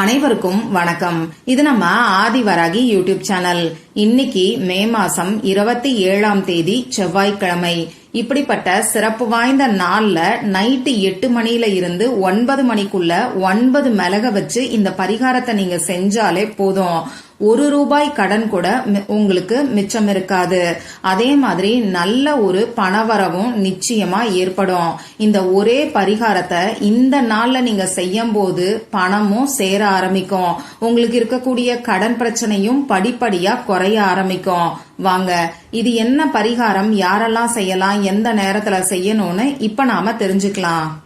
அனைவருக்கும் வணக்கம். இது நம்ம ஆதிவராகி யூடியூப் சேனல். இன்னைக்கு மே மாசம் இருபத்தி ஏழாம் தேதி செவ்வாய்க்கிழமை. இப்படிப்பட்ட சிறப்பு வாய்ந்த நாள்ல நைட்டு எட்டு மணியில இருந்து ஒன்பது மணிக்குள்ள ஒன்பது மிளக வச்சு இந்த பரிகாரத்தை நீங்க செஞ்சாலே போதும். ஒரு ரூபாய் கடன் கூட மி- உங்களுக்கு மிச்சம் இருக்காது. அதே மாதிரி நல்ல ஒரு பணவரவும் நிச்சயமா ஏற்படும். இந்த ஒரே பரிகாரத்தை இந்த நாள்ல நீங்க செய்யும் போது பணமும் சேர ஆரம்பிக்கும். உங்களுக்கு இருக்கக்கூடிய கடன் பிரச்சனையும் படிப்படியா குறைய ஆரம்பிக்கும். வாங்க இது என்ன பரிகாரம்? யாரெல்லாம் செய்யலாம்? எந்த நேரத்துல செய்யணும்னு இப்ப நாம தெரிஞ்சுக்கலாம்.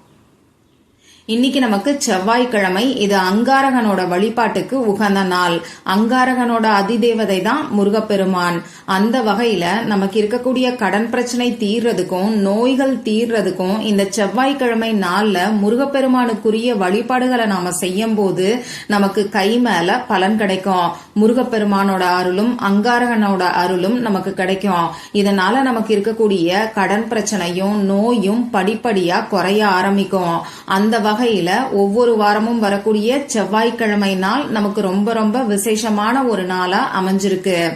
இன்னைக்கு நமக்கு செவ்வாய்க்கிழமை. இது அங்காரகனோட வழிபாட்டுக்கு உகந்த நாள். அங்காரகனோட அதிதேவதை தான் முருகப்பெருமான். அந்த வகையில நமக்கு இருக்கக்கூடிய கடன் பிரச்சனை தீர்றதுக்கும் நோய்கள் தீர்றதுக்கும் இந்த செவ்வாய்க்கிழமை நாள்ல முருகப்பெருமானுக்குரிய வழிபாடுகளை நாம செய்யும் போது நமக்கு கை மேல பலன் கிடைக்கும். முருகப்பெருமானோட அருளும் அங்காரகனோட அருளும் நமக்கு கிடைக்கும். இதனால நமக்கு இருக்கக்கூடிய கடன் பிரச்சனையும் நோயும் படிப்படியா குறைய ஆரம்பிக்கும். அந்த வகையில ஒவ்வொரு வாரமும் வரக்கூடிய செவ்வாய்க்கிழமை நாள் நமக்கு ரொம்ப ரொம்ப விசேஷமான ஒரு நாளா அமைஞ்சிருக்கு.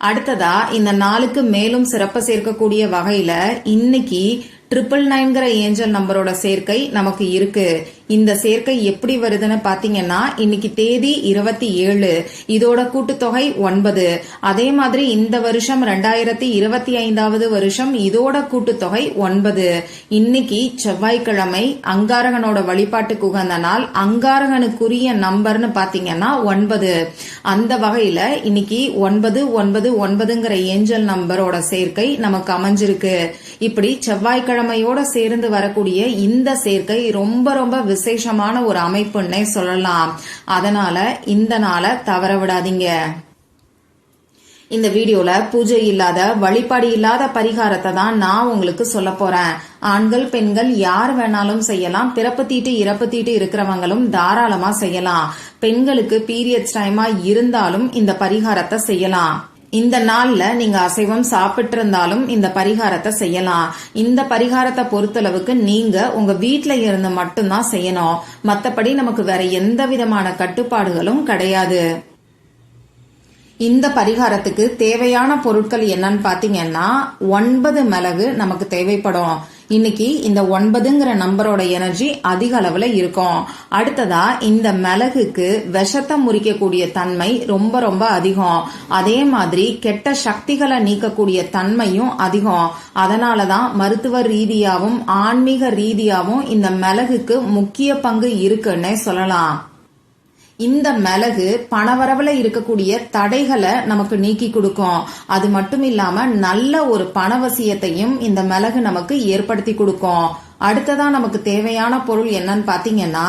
அடுத்ததா இந்த நாளுக்கு மேலும் சிறப்பு சேர்க்கக்கூடிய வகையில இன்னைக்கு ட்ரிபிள் நைன்கிற ஏஞ்சல் நம்பரோட சேர்க்கை நமக்கு இருக்கு. இந்த சேர்க்கை எப்படி வருதுன்னு பாத்தீங்கன்னா இன்னைக்கு தேதி இருபத்தி ஏழு. இதோட கூட்டுத்தொகை ஒன்பது. அதே மாதிரி இந்த வருஷம் ரெண்டாயிரத்தி இருபத்தி ஐந்தாவது வருஷம் இதோட கூட்டுத்தொகை ஒன்பது. இன்னைக்கு செவ்வாய்க்கிழமை அங்காரகனோட வழிபாட்டுக்கு உகந்த நாள் அங்காரகனுக்குரிய நம்பர்னு பாத்தீங்கன்னா ஒன்பது. அந்த வகையில இன்னைக்கு ஒன்பது ஒன்பது ஒன்பதுங்கிற ஏஞ்சல் நம்பரோட சேர்க்கை நமக்கு அமைஞ்சிருக்கு. இப்படி செவ்வாய்க்கிழமை செவ்வாய்க்கிழமையோட சேர்ந்து வரக்கூடிய இந்த சேர்க்கை ரொம்ப ரொம்ப விசேஷமான ஒரு அமைப்புன்னே சொல்லலாம். அதனால இந்த நாளை தவற விடாதீங்க. இந்த வீடியோல பூஜை இல்லாத வழிபாடு இல்லாத பரிகாரத்தை தான் நான் உங்களுக்கு சொல்ல போறேன். ஆண்கள் பெண்கள் யார் வேணாலும் செய்யலாம். பிறப்பு தீட்டு இறப்பு தீட்டு இருக்கிறவங்களும் தாராளமா செய்யலாம். பெண்களுக்கு பீரியட்ஸ் டைமா இருந்தாலும் இந்த பரிகாரத்தை செய்யலாம். இந்த நாள்ல நீங்க அசைவம் சாப்பிட்டு இருந்தாலும் இந்த பரிகாரத்தை செய்யலாம். இந்த பரிகாரத்தை பொறுத்தளவுக்கு நீங்க உங்க வீட்ல இருந்து மட்டும்தான் செய்யணும். மத்தபடி நமக்கு வேற எந்த விதமான கட்டுப்பாடுகளும் கிடையாது. இந்த பரிகாரத்துக்கு தேவையான பொருட்கள் என்னன்னு பாத்தீங்கன்னா ஒன்பது மிளகு நமக்கு தேவைப்படும். இன்னைக்கு இந்த ஒன்பதுங்கிற நம்பரோட எனர்ஜி அதிக அளவுல இருக்கும். அடுத்ததா இந்த மிளகுக்கு விஷத்தை முறிக்கக்கூடிய தன்மை ரொம்ப ரொம்ப அதிகம். அதே மாதிரி கெட்ட சக்திகளை நீக்கக்கூடிய தன்மையும் அதிகம். அதனாலதான் மருத்துவ ரீதியாகவும் ஆன்மீக ரீதியாகவும் இந்த மிளகுக்கு முக்கிய பங்கு இருக்குன்னே சொல்லலாம். இந்த மிளகு பணவரவுல இருக்கக்கூடிய தடைகளை நமக்கு நீக்கி கொடுக்கும். அது மட்டும் இல்லாம நல்ல ஒரு பணவசியத்தையும் இந்த மிளகு நமக்கு ஏற்படுத்தி கொடுக்கும். அடுத்ததா நமக்கு தேவையான பொருள் என்னன்னு பாத்தீங்கன்னா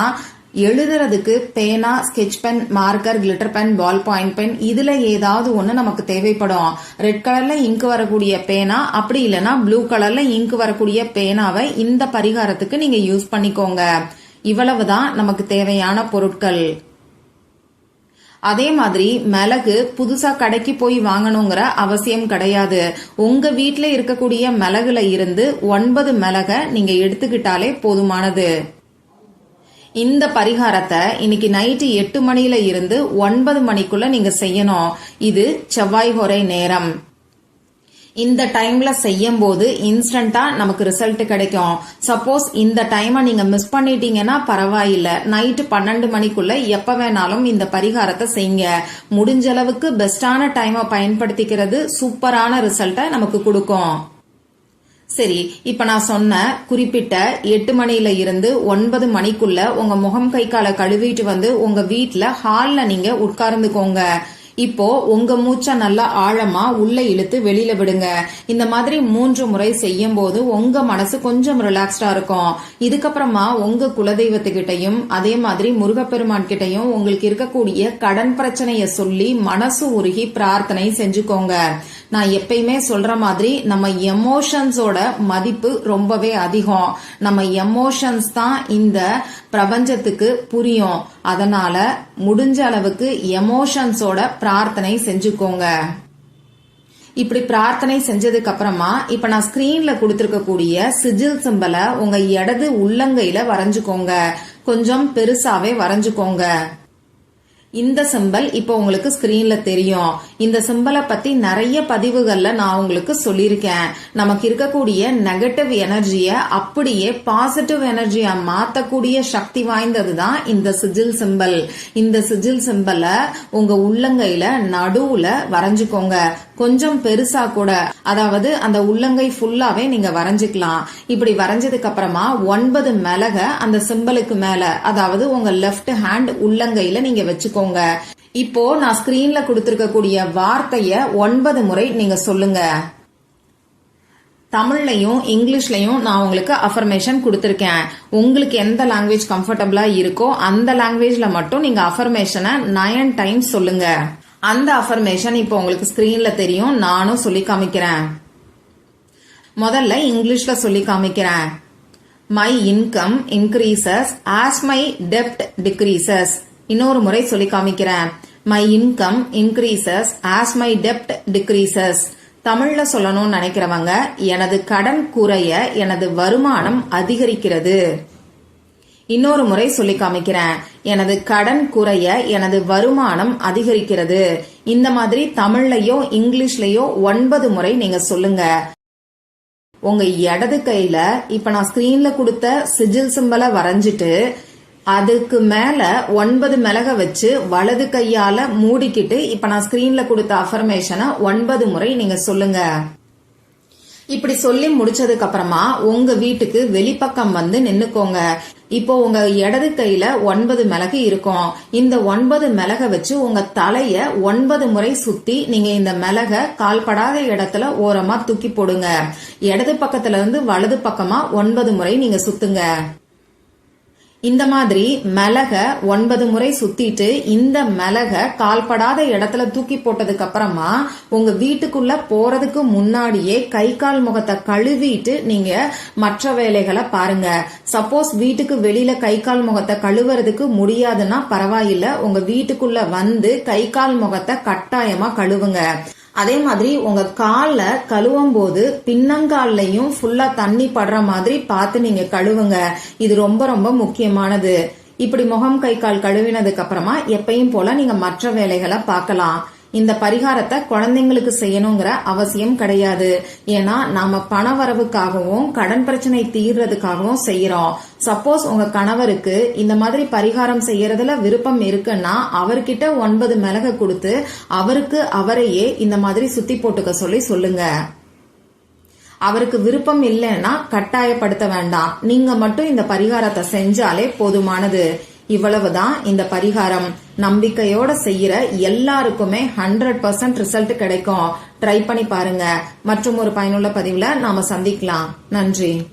எழுதுறதுக்கு பேனா sketch pen marker glitter pen ball point pen இதுல ஏதாவது ஒண்ணு நமக்கு தேவைப்படும். ரெட் கலர்ல இங்க் வரக்கூடிய பேனா அப்படி இல்லைன்னா ப்ளூ கலர்ல இங்க் வரக்கூடிய பேனாவை இந்த பரிகாரத்துக்கு நீங்க யூஸ் பண்ணிக்கோங்க. இவ்வளவுதான் நமக்கு தேவையான பொருட்கள். அதே மாதிரி மிளகு புதுசா கடைக்கு போய் வாங்கணுங்கிற அவசியம் கிடையாது. உங்க வீட்டுல இருக்கக்கூடிய மிளகுல இருந்து ஒன்பது மிளக நீங்க எடுத்துக்கிட்டாலே போதுமானது. இந்த பரிகாரத்தை இன்னைக்கு நைட்டு எட்டு மணியில இருந்து ஒன்பது மணிக்குள்ள நீங்க செய்யணும். இது செவ்வாய் ஹொரை நேரம். இந்த டைம்ல செய்யும் போது இன்ஸ்டண்டா நமக்கு ரிசல்ட் கிடைக்கும். சப்போஸ் இந்த டைமை நீங்க மிஸ் பண்ணிட்டீங்கன்னா பரவாயில்ல. நைட்டு பன்னெண்டு மணிக்குள்ள எப்ப வேணாலும் இந்த பரிகாரத்தை செய்யுங்க. முடிஞ்ச அளவுக்கு பெஸ்டான டைமை பயன்படுத்திக்கிறது சூப்பரான ரிசல்ட்டை நமக்கு கொடுக்கும். சரி இப்ப நான் சொன்ன குறிப்பிட்ட எட்டு மணியில இருந்து ஒன்பது மணிக்குள்ள உங்க முகம் கை காலை கழுவிட்டு வந்து உங்க வீட்டுல ஹால்ல நீங்க உட்கார்ந்துக்கோங்க. இப்போ உங்க மூச்சை நல்லா ஆழமா உள்ள இழுத்து வெளியில விடுங்க. இந்த மாதிரி மூன்று முறை செய்யும் போது உங்க மனசு கொஞ்சம் ரிலாக்ஸ்டா இருக்கும். இதுக்கப்புறமா உங்க குலதெய்வத்துக்கிட்டையும் அதே மாதிரி முருகப்பெருமான் கிட்டையும் உங்களுக்கு இருக்கக்கூடிய கடன் பிரச்சனைய சொல்லி மனசு உருகி பிரார்த்தனை செஞ்சுக்கோங்க. நான் எப்பயுமே சொல்ற மாதிரி நம்ம எமோஷன்ஸோட மதிப்பு ரொம்பவே அதிகம். நம்ம எமோஷன்ஸ் தான் இந்த பிரபஞ்சத்துக்கு புரியும். அதனால முடிஞ்ச அளவுக்கு எமோஷன்ஸோட பிரார்த்தனை செஞ்சுக்கோங்க. இப்படி பிரார்த்தனை செஞ்சதுக்கு அப்புறமா இப்ப நான் ஸ்கிரீன்ல கொடுத்துருக்கக்கூடிய சிஜில் சிம்பலை உங்க இடது உள்ளங்கையில வரைஞ்சுக்கோங்க. கொஞ்சம் பெருசாவே வரைஞ்சுக்கோங்க. இந்த சிம்பல் இப்போ உங்களுக்கு ஸ்கிரீன்ல தெரியும். இந்த சிம்பலை பத்தி நிறைய பதிவுகள்ல நான் உங்களுக்கு சொல்லியிருக்கேன். நமக்கு இருக்கக்கூடிய நெகட்டிவ் எனர்ஜிய அப்படியே பாசிட்டிவ் எனர்ஜியா மாத்தக்கூடிய சக்தி வாய்ந்தது தான் இந்த சிஜில் சிம்பல் இந்த சிஜில் சிம்பலை உங்க உள்ளங்கையில நடுவுல வரைஞ்சுக்கோங்க. கொஞ்சம் பெருசா கூட. அதாவது அந்த உள்ளங்கை ஃபுல்லாவே நீங்க வரைஞ்சுக்கலாம். இப்படி வரைஞ்சதுக்கு அப்புறமா ஒன்பது மிளக அந்த சிம்பலுக்கு மேல. அதாவது உங்க லெஃப்ட் ஹேண்ட் உள்ளங்கையில நீங்க வச்சுக்கோங்க. இப்போ நான் ஸ்கிரீன்ல கொடுத்திருக்கக்கூடிய வார்த்தைய ஒன்பது முறை நீங்க சொல்லுங்க. தமிழ்லையும் இங்கிலீஷ்லயும் நான் உங்களுக்கு அஃபர்மேஷன் கொடுத்துருக்கேன். உங்களுக்கு எந்த லாங்குவேஜ் கம்ஃபர்டபுளா இருக்கோ அந்த லாங்குவேஜ்ல மட்டும் நீங்க அஃபர்மேஷனை நயன் டைம்ஸ் சொல்லுங்க. அந்த அஃபர்மேஷன் இப்போ உங்களுக்கு ஸ்கிரீன்ல தெரியும். நானும் சொல்லி காமிக்கிறேன். முதல்ல இங்கிலீஷ்ல சொல்லி காமிக்கிறேன். My income increases as my dept decreases இன்னொரு முறை சொல்லி காமிக்கிறேன். My income increases as my dept decreases தமிழ்ல சொல்லணும்னு நினைக்கிறவங்க எனது கடன் குறைய எனது வருமானம் அதிகரிக்கிறது. இன்னொரு முறை சொல்லி காமிக்கிறேன். எனது கடன் குறைய எனது வருமானம் அதிகரிக்கிறது. இந்த மாதிரி தமிழ்லயோ இங்கிலீஷ்லயோ ஒன்பது முறை நீங்க சொல்லுங்க. உங்க இடது கையில இப்ப நான் ஸ்கிரீன்ல கொடுத்த சிஜில் சிம்பலை வரைஞ்சிட்டு அதுக்கு மேல ஒன்பது மிளக வச்சு வலது கையால மூடிக்கிட்டு இப்ப நான் ஸ்கிரீன்ல கொடுத்த அஃபர்மேஷனை ஒன்பது முறை நீங்க சொல்லுங்க. இப்படி சொல்லி முடிச்சதுக்கு அப்புறமா உங்க வீட்டுக்கு வெளிப்பக்கம் வந்து நின்னுக்கோங்க. இப்போ உங்க இடது கையில ஒன்பது மிளகு இருக்கும். இந்த ஒன்பது மிளக வச்சு உங்க தலைய ஒன்பது முறை சுத்தி நீங்க இந்த மிளக கால்படாத இடத்துல ஓரமா தூக்கி போடுங்க. இடது பக்கத்துல இருந்து வலது பக்கமா ஒன்பது முறை நீங்க சுத்துங்க. இந்த மாதிரி மிளக ஒன்பது முறை சுத்திட்டு இந்த மிளக கால்படாத இடத்துல தூக்கி போட்டதுக்கு அப்புறமா உங்க வீட்டுக்குள்ள போறதுக்கு முன்னாடியே கை கால் முகத்தை கழுவிட்டு நீங்க மற்ற வேலைகளை பாருங்க. சப்போஸ் வீட்டுக்கு வெளியில கை கால் முகத்தை கழுவுறதுக்கு முடியாதுன்னா பரவாயில்ல. உங்க வீட்டுக்குள்ள வந்து கை கால் முகத்தை கட்டாயமா கழுவுங்க. அதே மாதிரி உங்க காலில் கழுவும் போது பின்னங்கால்லையும் ஃபுல்லா தண்ணி படுற மாதிரி பார்த்து நீங்க கழுவுங்க. இது ரொம்ப ரொம்ப முக்கியமானது. இப்படி முகம் கை கால் கழுவினதுக்கு அப்புறமா எப்பயும் போல நீங்க மற்ற வேலைகளை பார்க்கலாம். இந்த பரிகாரத்தை குழந்தைங்களுக்கு செய்யணுங்கிற அவசியம் கிடையாது. ஏன்னா நாம பண வரவுக்காகவும் கடன் பிரச்சனை தீர்றதுக்காகவும் செய்யறோம். சப்போஸ் உங்க கணவருக்கு இந்த மாதிரி பரிகாரம் செய்யறதுல விருப்பம் இருக்குன்னா அவர்கிட்ட ஒன்பது மிளக கொடுத்து அவருக்கு அவரையே இந்த மாதிரி சுத்தி போட்டுக்க சொல்லி சொல்லுங்க. அவருக்கு விருப்பம் இல்லைன்னா கட்டாயப்படுத்த வேண்டாம். நீங்க மட்டும் இந்த பரிகாரத்தை செஞ்சாலே போதுமானது. இவ்வளவுதான் இந்த பரிகாரம். நம்பிக்கையோட செய்யற எல்லாருக்குமே ஹண்ட்ரட் பர்சன்ட் ரிசல்ட் கிடைக்கும். ட்ரை பண்ணி பாருங்க. மற்றும் ஒரு பயனுள்ள பதிவுல நாம சந்திக்கலாம். நன்றி.